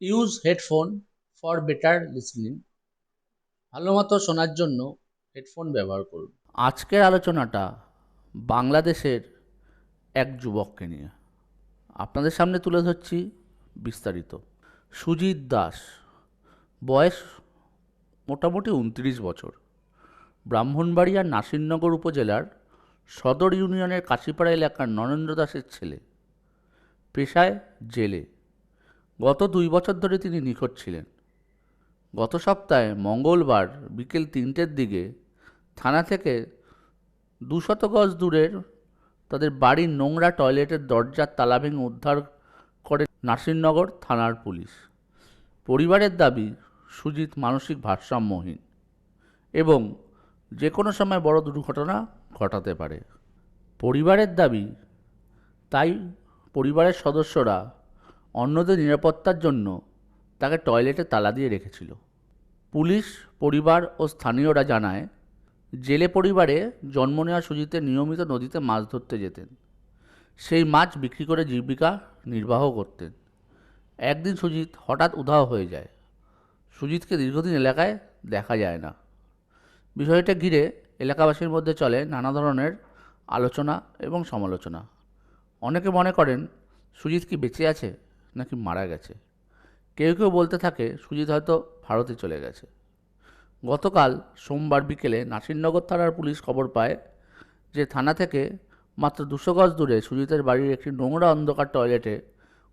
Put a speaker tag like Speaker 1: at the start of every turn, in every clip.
Speaker 1: Use headphone for better listening ভালো মতো শোনার জন্য হেডফোন ব্যবহার করুন। আজকের আলোচনাটা বাংলাদেশের এক যুবককে নিয়ে। আপনাদের সামনে তুলে ধরছি বিস্তারিত। সুজিত দাস, বয়স মোটামুটি উনত্রিশ বছর। ব্রাহ্মণবাড়িয়ার নাসিরনগর উপজেলার সদর ইউনিয়নের কাশিপাড়া এলাকার নরেন্দ্র দাসের ছেলে। পেশায় জেলে। গত দুই বছর ধরে তিনি নিখোঁজ ছিলেন। গত সপ্তাহে মঙ্গলবার বিকেল তিনটের দিকে থানা থেকে দুশত গজ দূরের তাদের বাড়ির নোংরা টয়লেটের দরজার তালা ভেঙে উদ্ধার করে নাসিরনগর থানার পুলিশ। পরিবারের দাবি, সুজিত মানসিক ভারসাম্যহীন এবং যে কোনো সময় বড় দুর্ঘটনা ঘটাতে পারে। পরিবারের দাবি, তাই পরিবারের সদস্যরা অন্যদের নিরাপত্তার জন্য তাকে টয়লেটে তালা দিয়ে রেখেছিল। পুলিশ, পরিবার ও স্থানীয়রা জানায়, জেলে পরিবারে জন্ম নেওয়া সুজিতে নিয়মিত নদীতে মাছ ধরতে যেতেন। সেই মাছ বিক্রি করে জীবিকা নির্বাহ করতেন। একদিন সুজিত হঠাৎ উধাও হয়ে যায়। সুজিতকে দীর্ঘদিন এলাকায় দেখা যায় না। বিষয়টা ঘিরে এলাকাবাসীর মধ্যে চলে নানা ধরনের আলোচনা এবং সমালোচনা। অনেকে মনে করেন, সুজিত কি বেঁচে আছে? নাকি মারা গেছে। কেউ কেউ বলতে থাকে, সুজিত হয়তো ভারতে চলে গেছে। গতকাল সোমবার বিকেলে নাসিরনগর থানার পুলিশ খবর পায় যে থানা থেকে মাত্র দুশো গজ দূরে সুজিতের বাড়ির একটি নোংরা অন্ধকার টয়লেটে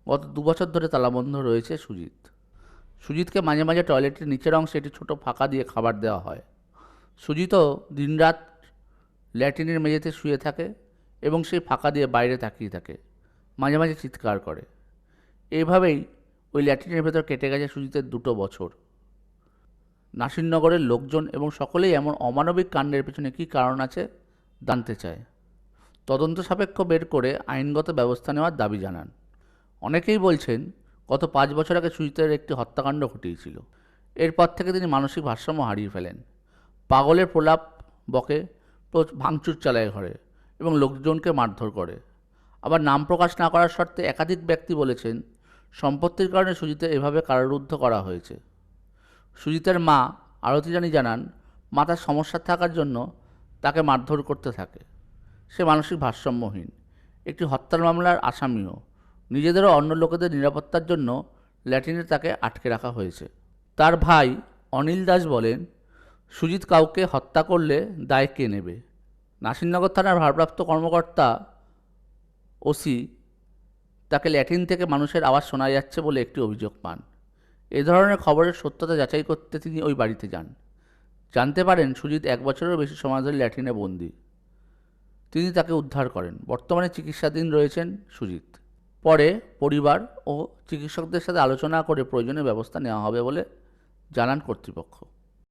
Speaker 1: গত দুবছর ধরে তালাবন্ধ রয়েছে সুজিত। সুজিতকে মাঝে মাঝে টয়লেটের নিচের অংশে একটি ছোটো ফাঁকা দিয়ে খাবার দেওয়া হয়। সুজিতও দিনরাত ল্যাটিনের মেঝেতে শুয়ে থাকে এবং সেই ফাঁকা দিয়ে বাইরে তাকিয়ে থাকে। মাঝে মাঝে চিৎকার করে। এইভাবেই ওই ল্যাট্রিনের ভেতর কেটে গেছে সুজিতের দুটো বছর। নাসিরনগরের লোকজন এবং সকলেই এমন অমানবিক কাণ্ডের পেছনে কী কারণ আছে জানতে চায়। তদন্ত সাপেক্ষ বের করে আইনগত ব্যবস্থা নেওয়ার দাবি জানান। অনেকেই বলছেন, গত পাঁচ বছর আগে সুজিতের একটি হত্যাকাণ্ড ঘটিয়েছিল। এরপর থেকে তিনি মানসিক ভারসাম্য হারিয়ে ফেলেন। পাগলের প্রলাপ বকে ভাঙচুর চালায় ঘরে এবং লোকজনকে মারধর করে। আবার নাম প্রকাশ না করার শর্তে একাধিক ব্যক্তি বলেছেন সম্পত্তির কারণে সুজিতের এভাবে কারারুদ্ধ করা হয়েছে। সুজিতের মা আরতি জানি জানান মাতার সমস্যা থাকার জন্য তাকে মারধর করতে থাকে। সে মানসিক ভারসাম্যহীন, একটি হত্যার মামলার আসামিও। নিজেদেরও অন্য লোকেদের নিরাপত্তার জন্য ল্যাটিনে তাকে আটকে রাখা হয়েছে। তার ভাই অনিল দাস বলেন, সুজিত কাউকে হত্যা করলে দায় কে নেবে? নাসিরনগর থানার ভারপ্রাপ্ত কর্মকর্তা ওসি তাকে ল্যাটিন থেকে মানুষের আওয়াজ শোনা যাচ্ছে বলে একটি অভিযোগ পান। এ ধরনের খবরের সত্যতা যাচাই করতে তিনি ওই বাড়িতে যান। জানতে পারেন সুজিত এক বছরেরও বেশি সময় ধরে ল্যাটিনে বন্দি। তিনি তাকে উদ্ধার করেন। বর্তমানে চিকিৎসাধীন রয়েছেন সুজিত। পরে পরিবার ও চিকিৎসকদের সাথে আলোচনা করে প্রয়োজনীয় ব্যবস্থা নেওয়া হবে বলে জানান কর্তৃপক্ষ।